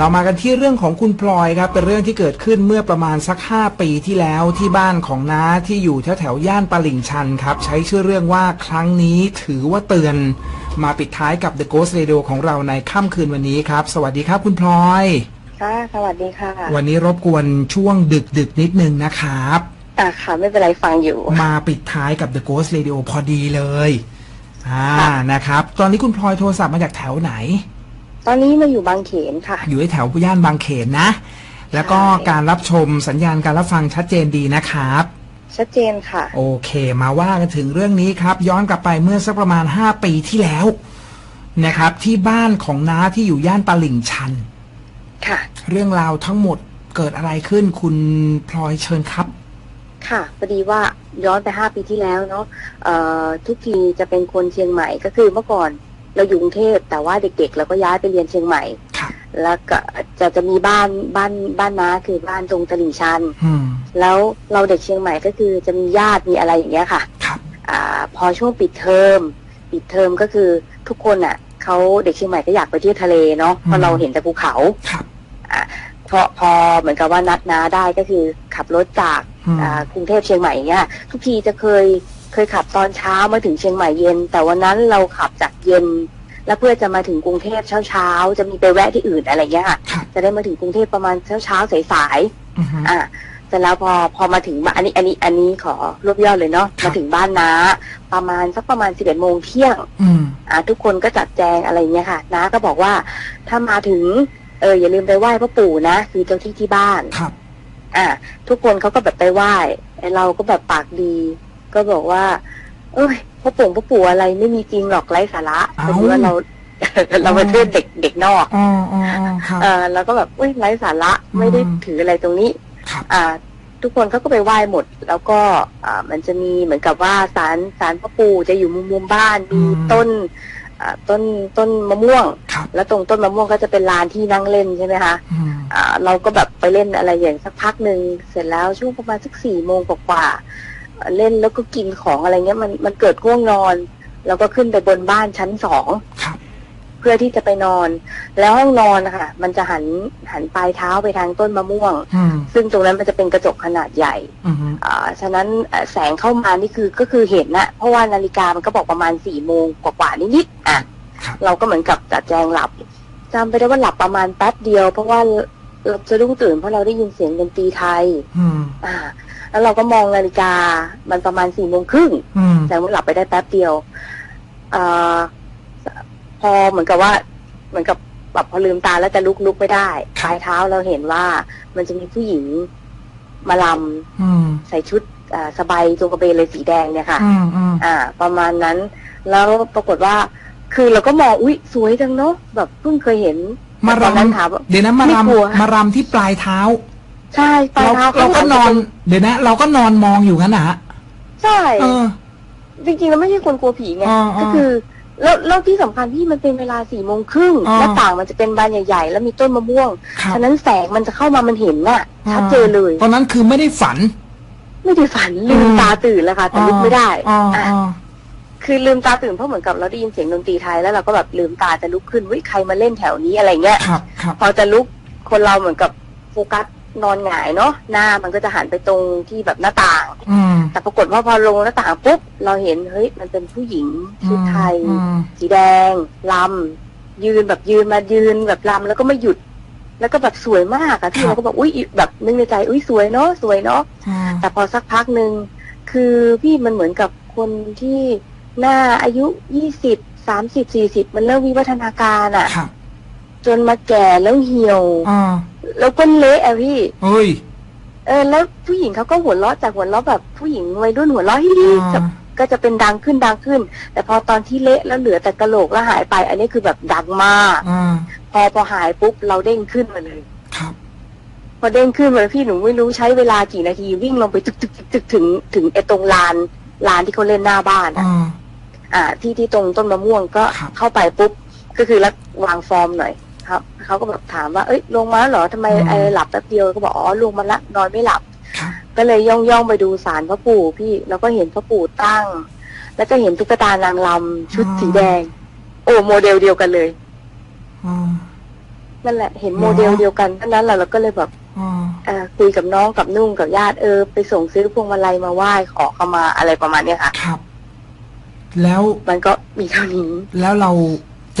เรามากันที่เรื่องของคุณพลอยครับเป็นเรื่องที่เกิดขึ้นเมื่อประมาณสัก 5 ปีที่แล้วที่บ้านของน้าที่อยู่แถวแถวๆย่านตลิ่งชันครับ ใช้ชื่อเรื่องว่าครั้งนี้ถือว่าเตือน มาปิดท้ายกับ The Ghost Radio ของเราในค่ำคืนวันนี้ครับ สวัสดีครับคุณพลอย ค่ะ สวัสดีค่ะ วันนี้รบกวนช่วงดึกดึกๆนิดนึงนะครับอะค่ะไม่เป็นไรฟังอยู่ มาปิดท้ายกับ The Ghost Radio พอดีเลยอ่าค่ะนะครับ ตอนนี้คุณพลอยโทรศัพท์มาจากแถวไหน ตอนนี้มาอยู่บางเขนค่ะ อยู่ที่แถวย่านบางเขนนะ แล้วก็ใช่การรับชมสัญญาณการรับฟังชัดเจนดีนะครับ ชัดเจนค่ะ โอเค มาว่ากันถึงเรื่องนี้ครับ ย้อนกลับไปเมื่อสักประมาณ5ปีที่แล้วนะครับ ที่บ้านของน้าที่อยู่ย่านตลิ่งชัน ค่ะ เรื่องราวทั้งหมดเกิดอะไรขึ้นคุณพลอยเชิญครับ ค่ะพอดีว่าย้อนไปห้าปีที่แล้วเนาะเอ่อทุกทีจะเป็นคนเชียงใหม่ก็คือเมื่อก่อน เราอยู่กรุงเทพแต่ว่าเด็กๆเราก็ย้ายไปเรียนเชียงใหม่ครับแล้วก็จะจะมีบ้านบ้านบ้านน้าคือบ้านตรงตลิ่งชันอืมแล้วเราเด็กเชียงใหม่ก็คือจะมีญาติมีอะไรอย่างเงี้ยค่ะครับอ่า พอช่วงปิดเทอมปิดเทอมก็คือทุกคนอะเขาเด็กเชียงใหม่ก็อยากไปเที่ยวทะเลเนาะเพราะเราเห็นแต่ภูเขาครับพอพอเหมือนกับว่านัดน้าได้ก็คือขับรถจากอืมอ่ากรุงเทพเชียงใหม่เงี้ย ทุกทีจะเคย เคยขับตอนเช้ามาถึงเชียงใหม่เย็น แต่วันนั้นเราขับจากเย็น แล้วเพื่อจะมาถึงกรุงเทพเช้าเช้าๆจะมีไปแวะที่อื่นอะไรเงี้ยค่ะครับจะได้มาถึงกรุงเทพประมาณเช้าเช้าๆสายๆอือฮึอะเสร็จแล้วพอพอมาถึงบ้านอันนี้อันนี้อันนี้ขอรวบยอดเลยเนาะครับมาถึงบ้านน้าประมาณสักประมาณสิบเอ็ดโมงเที่ยงอืมอะทุกคนก็จัดแจงอะไรเงี้ยค่ะน้าก็บอกว่า ถ้ามาถึงเอออย่าลืมไปไหว้พ่อปู่นะคือเจ้าที่ที่บ้านครับ อะทุกคนเขาก็แบบไปไหว้ไอ้เราก็แบบปากดี ก็บอกว่า เอ้ยพ่อปู่พ่อปู่อะไรไม่มีจริงหรอกไร้สาระเอ้าพอดีว่าเราเราเป็นเพื่อนเด็กเด็กนอกอ๋ออ๋ออ๋อครับเออแล้วก็แบบเอ้ยไร้สาระไม่ได้อืมถืออะไรตรงนี้ครับอ่า ทุกคนเขาก็ไปไหว้หมด แล้วก็อ่ามันจะมีเหมือนกับว่าศาลศาลพ่อปู่จะอยู่มุมมุมบ้านมีต้นอ่าต้นต้นมะม่วงครับแล้วตรงต้นมะม่วงก็จะเป็นลานที่นั่งเล่นใช่ไหมคะอืมอ่าเราก็แบบไปเล่นอะไรอย่างสักพักหนึ่งเสร็จแล้วช่วงประมาณสักสี่โมงกว่าๆ เอ่อเล่นแล้วก็กินของอะไรเงี้ยมันมันเกิดง่วงนอนเราก็ขึ้นไปบนบ้านชั้นสองครับเพื่อที่จะไปนอน แล้วห้องนอนนะคะมันจะหันหันปลายเท้าไปทางต้นมะม่วงอืมซึ่งตรงนั้นมันจะเป็นกระจกขนาดใหญ่อืมอ่าฉะนั้นเอ่อแสงเข้ามานี่คือก็คือเห็นนะเพราะว่านาฬิกามันก็บอกประมาณสี่โมงกว่าๆนิดๆอะครับเราก็เหมือนกับจัดแจงหลับจำไปได้ว่าหลับประมาณแป๊บเดียว เพราะว่าเราจะรุ่งตื่นเพราะเราได้ยินเสียงดนตรีไทยอืมอ่า แล้วเราก็มองนาฬิกา มันประมาณสี่โมงครึ่งอืมแสดงว่าหลับไปได้แป๊บเดียวอ่าพอเหมือนกับว่า เหมือนกับแบบพอลืมตาแล้วจะลุกลุกไม่ได้ปลายเท้าเราเห็นว่ามันจะมีผู้หญิงมาลอืมำใส่ชุดอ่าสบายจงกระเบนเลยสีแดงเนี่ยค่ะอืมอืมอ่า ประมาณนั้น แล้วปรากฏว่า คือเราก็มองอุ๊ย สวยจังเนาะแบบเพิ่งเคยเห็นมาตอนนั้นถามรำว่าเดี๋ยวนะมาไม่กลัวรำมารำที่ปลายเท้า ใช่ปลายเราเท้าเราก็ขนอนจะเป็เดี๋ยวนะ เราก็นอนมองอยู่งั้นนะฮะใช่ เออ จริงๆเราไม่ใช่คนกลัวผีไงอ่าอ่าก็คือ แล้วแล้วที่สำคัญที่มันเป็นเวลาสี่โมงครึ่งอ่า หน้าต่างมันจะเป็นบานใหญ่ ๆ แล้วมีต้นมะม่วงครับ ฉะนั้นแสงมันจะเข้ามามันเห็นน่ะชัดเจนเลย ตอนนั้นคือไม่ได้ฝัน ไม่ได้ฝันลืมตาตื่นแล้วค่ะแต่ลุกไม่ได้อ๋ออะอ๋อคือลืมตาตื่นเพราะเหมือนกับเราได้ยินเสียงดนตรีไทยแล้วเราก็แบบลืมตาจะลุกขึ้นวิใครมาเล่นแถวนี้อะไรเงี้ย ครับครับ พอจะลุกคนเราเหมือนกับโฟกัส นอนหงายเนาะหน้ามันก็จะหันไปตรงที่แบบหน้าต่าง อืม แต่ปรากฏว่าพอลงหน้าต่างปุ๊บเราเห็นเฮ้ยมันเป็นผู้หญิงชุดไทย อืม สีแดงลำยืนแบบยืนมายืนแบบลำแล้วก็ไม่หยุด แล้วก็แบบสวยมากอะพี่เราก็แบบอุ้ยแบบนึกในใจอุ้ยสวยเนาะสวยเนาะอืมแต่พอสักพักหนึ่งคือพี่มันเหมือนกับคนที่หน้าอายุยี่สิบสามสิบสี่สิบมันเริ่มวิวัฒนาการอะครับจนมาแก่แล้วเหี่ยว อ่า แล้วก็เละอะพี่ เฮ้ย เออ แล้วผู้หญิงเขาก็หัวเราะจากหัวเราะแบบผู้หญิงวัยรุ่นหัวเราะฮิฮิอ่าจะก็จะเป็นดังขึ้นดังขึ้น แต่พอตอนที่เละแล้วเหลือแต่กระโหลกแล้วหายไป อันนี้คือแบบดังมาก อ่า พอพอหายปุ๊บเราเด้งขึ้นมาเลย ครับ พอเด้งขึ้นมาพี่หนูไม่รู้ใช้เวลากี่นาทีวิ่งลงไปตึกตึกตึกตึกถึงถึงไอ้ตรงลานลานที่เขาเล่นหน้าบ้านอะอ่า อ่า ที่ที่ตรงต้นมะม่วงก็ครับ เข้าไปปุ๊บ ก็คือแล้ววางฟอร์มหน่อย ครับเขาก็แบบถามว่าเอ้ยลงมาแล้วเหรอทำไมไอ้หลับแป๊บเดียวก็บอกอ๋อลงมาละนอนไม่หลับครับก็เลยย่องย่องๆไปดูศาลพระปู่พี่แล้วก็เห็นพระปู่ตั้ง แล้วก็เห็นตุ๊กตานางลำชุดสีแดง โอ้โมเดลเดียวกันเลยอ่านั่นแหละ เห็นเหรอโมเดลเดียวกันเท่านั้นแหละเราก็เลยแบบอ๋อเอ่อคุยกับน้องกับนุ่งกับญาติเออ ไปส่งซื้อพวงมาลัยมาไหว้ขอเข้ามาอะไรประมาณเนี้ยค่ะ ครับ แล้วมันก็มีเท่านี้ แล้วเรา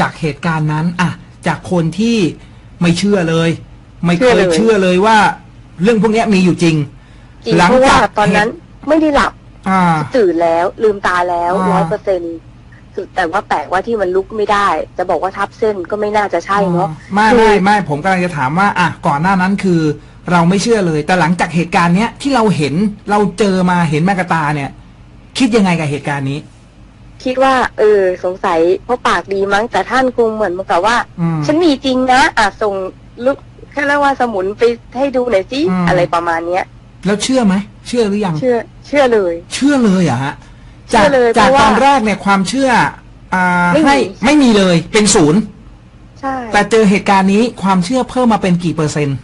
จากเหตุการณ์นั้นอะ จากคนที่ไม่เชื่อเลย ไม่เคยเชื่อเลยว่า เรื่องพวกเนี้ยมีอยู่จริงจริงหลังเพราะว่าจากตอนนั้นไม่ได้หลับอ่าตื่นแล้วลืมตาแล้วอ่าร้อยเปอร์เซ็นต์แต่ว่าแปลกว่าที่มันลุกไม่ได้ จะบอกว่าทับเส้นก็ไม่น่าจะใช่เนาะไม่คือไม่ไม่ผมกำลังจะถามว่า อะก่อนหน้านั้นคือ เราไม่เชื่อเลย แต่หลังจากเหตุการณ์เนี้ยที่เราเห็นเราเจอมาเห็นแมกบตาเนี่ย คิดยังไงกับเหตุการณ์นี้ คิดว่า เออ สงสัยเพราะปากดีมั้งแต่ท่านคงเหมือนเหมือนกับว่า อืม ฉันมีจริงนะอะส่งลูกแค่เรียกว่าสมุนไปให้ดูหน่อยสิอืม อะไรประมาณเนี้ย แล้วเชื่อไหมเชื่อหรือยัง เชื่อ เชื่อเลย เชื่อเลยเหรอะฮะเชื่จากอเลยจากเพราะว่าตอนแรกเนี่ยความเชื่ออ่าไม่มี ให้ไม่มีเลยเป็นศูนย์ใช่แต่เจอเหตุการณ์นี้ความเชื่อเพิ่มมาเป็นกี่เปอร์เซ็นต์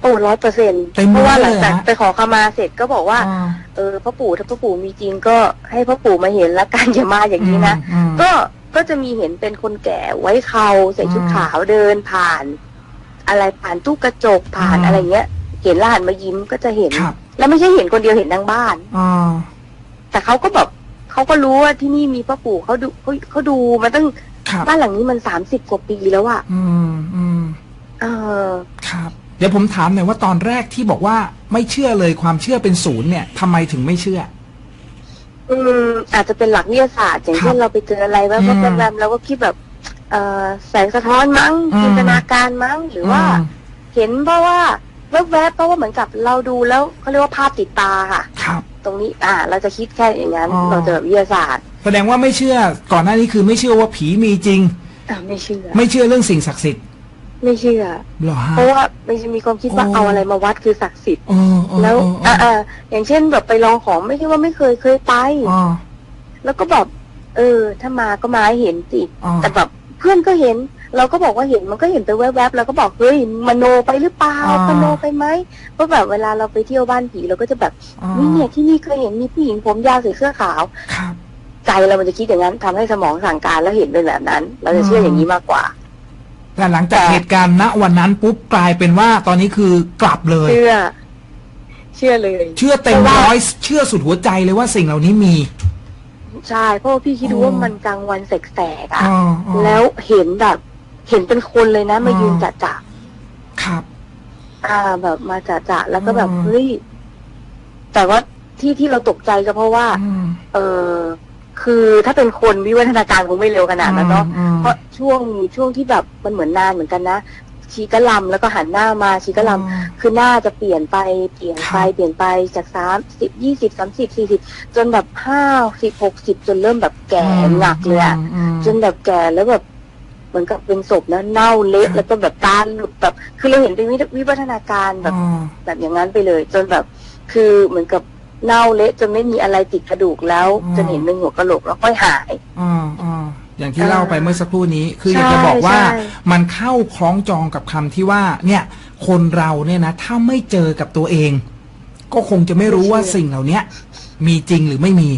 โอ้ร้อยเปอร์เซ็นต์เต็มเพราะว่าร้อยหลังจากเลยเหรอฮะไปขอขมาเสร็จก็บอกว่าอ่า เออพ่อปู่ถ้าพ่อปู่มีจริงก็ให้พ่อปู่มาเห็นละกันอย่ามาอย่างนี้นะอืมก็ก็จะมีเห็นเป็นคนแก่ไว้เขาใส่ชุดอืมขาวเดินผ่าน อะไรผ่านตู้กระจกผ่านอืมอะไรเงี้ย เห็นแลวหันมายิ้มก็จะเห็นครับแล้วไม่ใช่เห็นคนเดียวเห็นทั้งบ้านอ่าแต่เขาก็แบบเขาก็รู้ว่าที่นี่มีพ่อปู่เขาดูเขาเขาดูมาตั้งครับบ้านหลังนี้มันสามสิบกว่าปีแล้วอะอืมอืมเออครับ เดี๋ยวผมถามหน่อยว่าตอนแรกที่บอกว่าไม่เชื่อเลยความเชื่อเป็นศูนย์เนี่ยทำไมถึงไม่เชื่อ อืมอาจจะเป็นหลักวิทยาศาสตร์อย่างเช่นครับเราไปเจออะไรแวอืมบๆแวบๆเราก็คิดแบบเอ่อแสงสะท้อนมั้งอืม จินตนาการมั้งหรือว่า มเห็นเพราะว่าแวบๆเพราะว่าเหมือนกับเราดูแล้วเขาเรียกว่าภาพติดตาค่ะ ครับ ตรงนี้อ่า เราจะคิดแค่อย่างนั้น อ๋อ เราจะแบบวิทยาศาสตร์แสดงว่าไม่เชื่อก่อนหน้านี้คือไม่เชื่อว่าผีมีจริง อ่าไม่เชื่อไม่เชื่อเรื่องสิ่งศักดิ์สิทธิ์ ไม่เชื่อเหรอฮะ เพราะว่ามันจะมีความคิดว่าโอ้เอาอะไรมาวัดคือศักดิ์สิทธิ์ เออเออแล้วเออเออ่าออ่าอย่างเช่นแบบไปลองของไม่ใช่ว่าไม่เคยเคยไปอ๋อแล้วก็แบบเออ ถ้ามาก็มาให้เห็นสิอ๋อแต่แบบเพื่อนก็เห็น เราก็บอกว่าเห็นมันก็เห็นไปแวบๆเราก็บอกเฮ้ยมโนไปหรือเปล่าอ่ามโนไปไหมเพราะแบบเวลาเราไปเที่ยวบ้านผีเราก็จะแบบอ๋อนี่เนี่ยที่นี่เคยเห็นมีผู้หญิงผมยาวใส่เสื้อขาว ครับ ใจเรามันจะคิดอย่างนั้นทำให้สมองสั่งการแล้วเห็นเป็นแบบนั้น เราจะเชื่ออย่างนี้มากกว่า แต่หลังจากแต่เหตุการณ์ณวันนั้นปุ๊บกลายเป็นว่าตอนนี้คือกลับเลย เชื่อ เชื่อเลย เชื่อเต็มเพราะว่าร้อยเชื่อสุดหัวใจเลยว่าสิ่งเหล่านี้มี ใช่เพราะว่าพี่คิดดูอ๋อว่ามันกลางวันแสกๆอะอ๋ออ๋อแล้วเห็นแบบ เห็นเป็นคนเลยนะ มาอ๋อยืนจัดจ่าครับ อ่าแบบมาจัดจ่าแล้วก็แบบอ๋อเฮ้ยแต่ว่าที่ที่เราตกใจก็เพราะว่าอืมเออ คือถ้าเป็นคนวิวัฒนาการคงไม่เร็วขนาดนั้นเนาะอืมเพราะช่วงช่วงที่แบบมันเหมือนนานเหมือนกันนะชีกะลำแล้วก็หันหน้ามาชีกะลำคือหน้าจะเปลี่ยนไปเปลี่ยนไปครับเปลี่ยนไปจากสามสิบยี่สิบสามสิบสี่สิบจนแบบห้าสิบหกสิบจนเริ่มแบบแก่หนักเลยอะอืมจนแบบแก่แล้วแบบเหมือนกับเป็นศพนะเน่าเละครับแล้วก็แบบตาหลุดแบบคือเราเห็นเป็นวิวิวัฒนาการแบบอ๋อแบบอย่างนั้นไปเลย จนแบบคือเหมือนกับ เน่าเละจนไม่มีอะไรติดกระดูกแล้วอืม จนเห็นเป็นหัวกะโหลกแล้วค่อยหายอ่าอ่าอย่างที่อ่าเล่าไปเมื่อสักครู่นี้ คือใช่อยากจะบอกว่าใช่ มันเข้าคล้องจองกับคำที่ว่า เนี่ย คนเราเนี่ยนะถ้าไม่เจอกับตัวเอง ก็คงจะไม่รู้ว่าสิ่งเหล่านี้มีจริงหรือไม่มี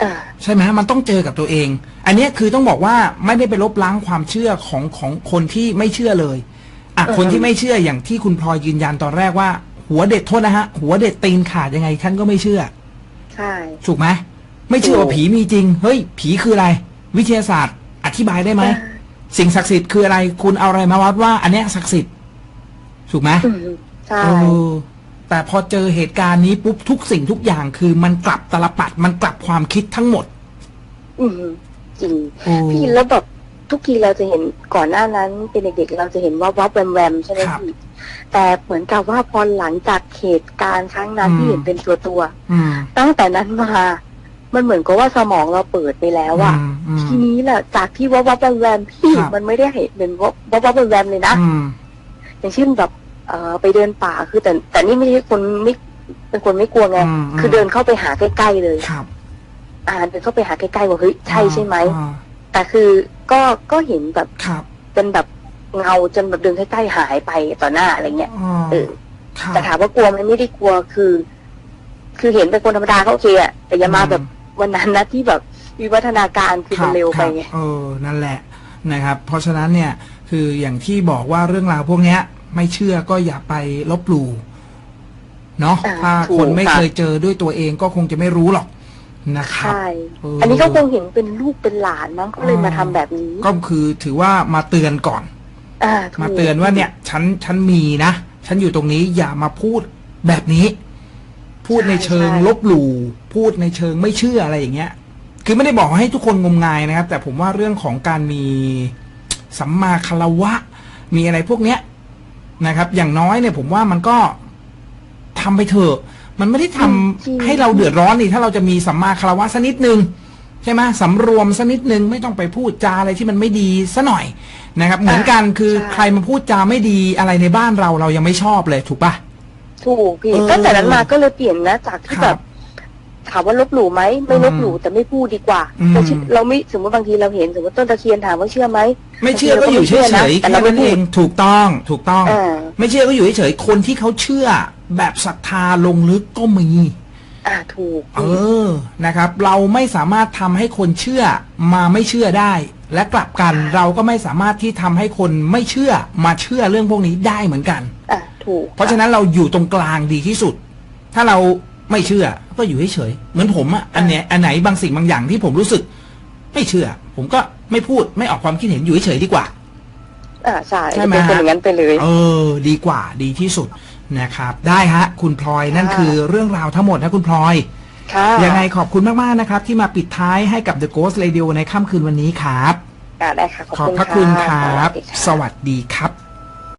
เออใช่ไหมมันต้องเจอกับตัวเอง อันเนี้ยคือต้องบอกว่าไม่ได้ไปลบล้างความเชื่อของของคนที่ไม่เชื่อเลยอะอือฮึคนที่ไม่เชื่ออย่างที่คุณพลอยยืนยันตอนแรกว่า หัวเด็ดโทษนะฮะ หัวเด็ดตีนขาดยังไงท่านก็ไม่เชื่อ ใช่ ถูกไหมไม่เชื่อว่าถูกผีมีจริง เฮ้ย ผีคืออะไร วิทยาศาสตร์ อธิบายได้ไหม สิ่งศักดิ์สิทธิ์คืออะไร คุณเอาอะไรมาวัดว่า อันเนี้ยศักดิ์สิทธิ์ ถูกไหมอืมใช่เออแต่พอเจอเหตุการณ์นี้ปุ๊บทุกสิ่งทุกอย่างคือมันกลับตลปัดมันกลับความคิดทั้งหมด อืมจริงโอ้พี่แล้วแบบ ทุกทีเราจะเห็นก่อนหน้านั้นเป็นเด็กๆเราจะเห็นว่าวับแวมแวมใช่ไหมครับพี่แต่เหมือนกับว่าพอหลังจากเหตุการณ์ครั้งนั้นอืมที่เห็นเป็นตัวตัวอืมๆตั้งแต่นั้นมามันเหมือนกับว่าสมองเราเปิดไปแล้วอะมอืมทีนี้แหละจากที่วับวับแวมแวมพี่ครับมันไม่ได้เห็นเป็นวับวับวับแวมแวมเลยนะอืมอย่างเช่นแบบเอ่อไปเดินป่าคือแต่แต่นี่ไม่ใช่คนไม่เป็นคนไม่กลัวไงอืมคือเดินเข้าไปหาใกล้ๆเลยครับ อ่าเดินเข้าไปหาใกล้ๆว่าเฮ้ยใช่ใช่ไหมอ่า แต่คือก็ก็เห็นแบบครับ เป็นแบบเงาจนแบบเดินใกล้ๆหายไปต่อหน้าอะไรเงี้ยอ่าเออครับ แต่ถามว่ากลัวไหมันไม่ได้กลัวคือ คือเห็นเป็นคนธรรมดาก็โอเคอะแต่อย่ามาแบบวันนั้นนะที่แบบวิวัฒนาการคือมันเร็วไปไง ครับเออ นั่นแหละนะครับ เพราะฉะนั้นเนี่ย คืออย่างที่บอกว่าเรื่องราวพวกเนี้ย ไม่เชื่อก็อย่าไปลบหลู่เนาะ อ่าถ้าถูกคนไม่ค่ะ เคยเจอด้วยตัวเองก็คงจะไม่รู้หรอก นะครับใช่เอออัอันนี้ก็คงเห็นเป็นลูกเป็นหลานมั้งก็เลยมาทำแบบนี้ ก็คือถือว่ามาเตือนก่อนอ่าถูกมาเตือนว่าเนี่ย ฉันฉันมีนะ ฉันอยู่ตรงนี้อย่ามาพูดแบบนี้ พูดในเชิงลบหลู่พูดในเชิงไม่เชื่ออะไรอย่างเงี้ย คือไม่ได้บอกให้ทุกคนงมงายนะครับ แต่ผมว่าเรื่องของการมีสัมมาคารวะ มีอะไรพวกเนี้ยนะครับ อย่างน้อยเนี่ยผมว่ามันก็ทำไปเถอะ มันไม่ได้ทำจริงให้เราเดือดร้อนนี่ ถ้าเราจะมีสัมมาคารวะสักนิดนึงใช่ไหมสำรวมสักนิดนึงไม่ต้องไปพูดจาอะไรที่มันไม่ดีซะหน่อยนะครับ เหมือนกันคือใช่ใครมาพูดจาไม่ดีอะไรในบ้านเราเรายังไม่ชอบเลยถูกปะถูกพี่เออตั้งแต่นั้นมาก็เลยเปลี่ยนนะจากที่ครับแบบถามว่าลบหลู่ไหมไม่ลบหลู่แต่ไม่พูดดีกว่าอืมเราเชื่อเราไม่สมมติบางทีเราเห็นสมมติต้นตะเคียนถามว่าเชื่อไหมไม่เชื่อก็อยู่เฉยๆแต่แค่เราไม่นั้นพูเอดงถูกต้องถูกต้องอ่าไม่เชื่อก็อยู่เฉยๆคนที่เขาเชื่อ แบบศรัทธาลงลึกก็มี อ่าถูก เออนะครับ เราไม่สามารถทำให้คนเชื่อมาไม่เชื่อได้ และกลับกันเราก็ไม่สามารถที่ทำให้คนไม่เชื่อมาเชื่อเรื่องพวกนี้ได้เหมือนกัน อ่าถูกเพราะฉะนั้นเราอยู่ตรงกลางดีที่สุด ถ้าเราไม่เชื่อ ก็อยู่เฉยๆเหมือนผมอะอันเนี้ยอันไหนบางสิ่งบางอย่างที่ผมรู้สึก ไม่เชื่อ ผมก็ไม่พูดไม่ออกความคิดเห็นอยู่เฉยๆดีกว่า อ่าใช่ใช่ไหม เป็นคนอย่างนั้นไปเลย เออ ดีกว่าดีที่สุด นะครับ ได้ฮะ คุณพลอยนั่นค่ะคือเรื่องราวทั้งหมดนะคุณพลอยค่ะยังไงขอบคุณมาก ๆ นะครับ ที่มาปิดท้ายให้กับ The Ghost Radio ในค่ำคืนวันนี้ครับอ่าได้ค่ะขอบพระคุณครับ สวัสดีค่ะสวัสดีครับ